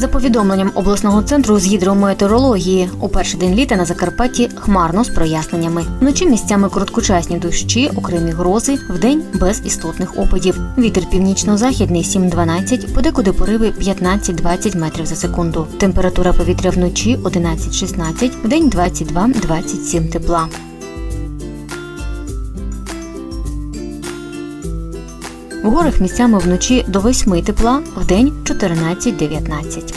За повідомленням обласного центру з гідрометеорології, у перший день літа на Закарпатті хмарно з проясненнями. Вночі місцями короткочасні дощі, окремі грози, вдень без істотних опадів. Вітер північно-західний 7-12, подекуди пориви 15-20 метрів за секунду. Температура повітря вночі 11-16, вдень 22-27 тепла. В горах місцями вночі до 8 тепла, вдень 14-19.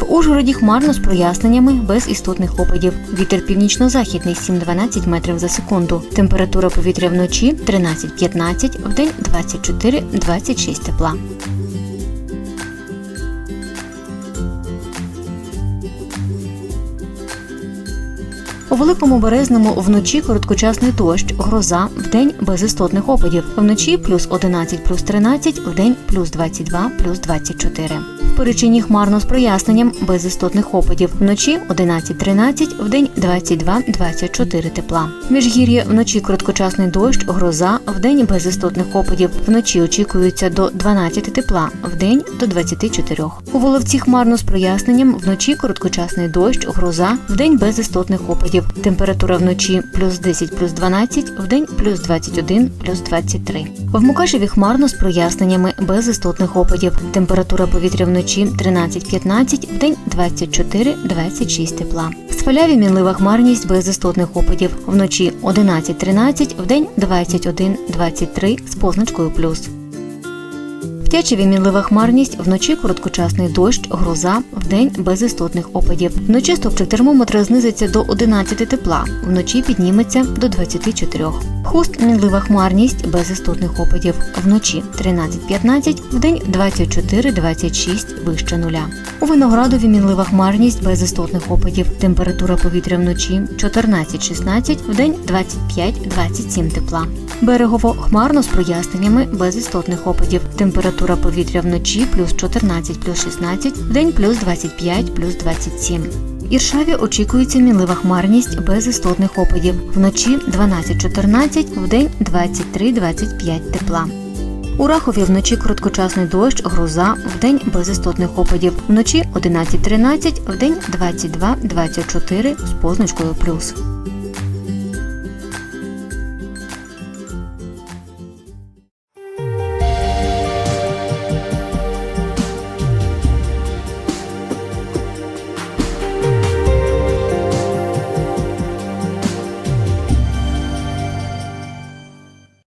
В Ужгороді хмарно з проясненнями без істотних опадів. Вітер північно-західний 7-12 метрів за секунду. Температура повітря вночі 13-15, вдень 24-26 тепла. У великому березному вночі короткочасний дощ, гроза, вдень без істотних опадів. Вночі плюс 11, плюс 13, вдень плюс 22, плюс 24. В Перечині хмарно з проясненням без істотних опадів. Вночі 11-13, вдень 22-24 тепла. Міжгір'я вночі короткочасний дощ, гроза, вдень без істотних опадів. Вночі очікується до 12 тепла, вдень до 24. У Воловці хмарно з проясненням, вночі короткочасний дощ, гроза, вдень без істотних опадів. Температура вночі плюс 10, плюс 12, вдень плюс 21, плюс 23. В Мукачеві хмарно з проясненнями без істотних опадів. Температура повітря вночі 13-15, вдень 24-26 тепла. В Сваляві мінлива хмарність без істотних опадів. Вночі 11-13, вдень 21-23 з позначкою плюс. В Тячеві мінлива хмарність, вночі короткочасний дощ, гроза, вдень без істотних опадів. Вночі стопчик термометра знизиться до 11 тепла, вночі підніметься до 24. Хуст мінлива хмарність без істотних опадів. Вночі 13-15, вдень 24-26 вище нуля. У виноградові мінлива хмарність без істотних опадів. Температура повітря вночі 14-16, вдень 25-27 тепла. Берегово хмарно з проясненнями без істотних опадів. Температура повітря вночі плюс 14, плюс 16, вдень плюс 25, плюс 27. Іршаві очікується мінлива хмарність без істотних опадів. Вночі 12-14, вдень 23-25 тепла. У Рахові вночі короткочасний дощ, гроза, вдень без істотних опадів. Вночі 11-13, вдень 22-24 з позначкою плюс.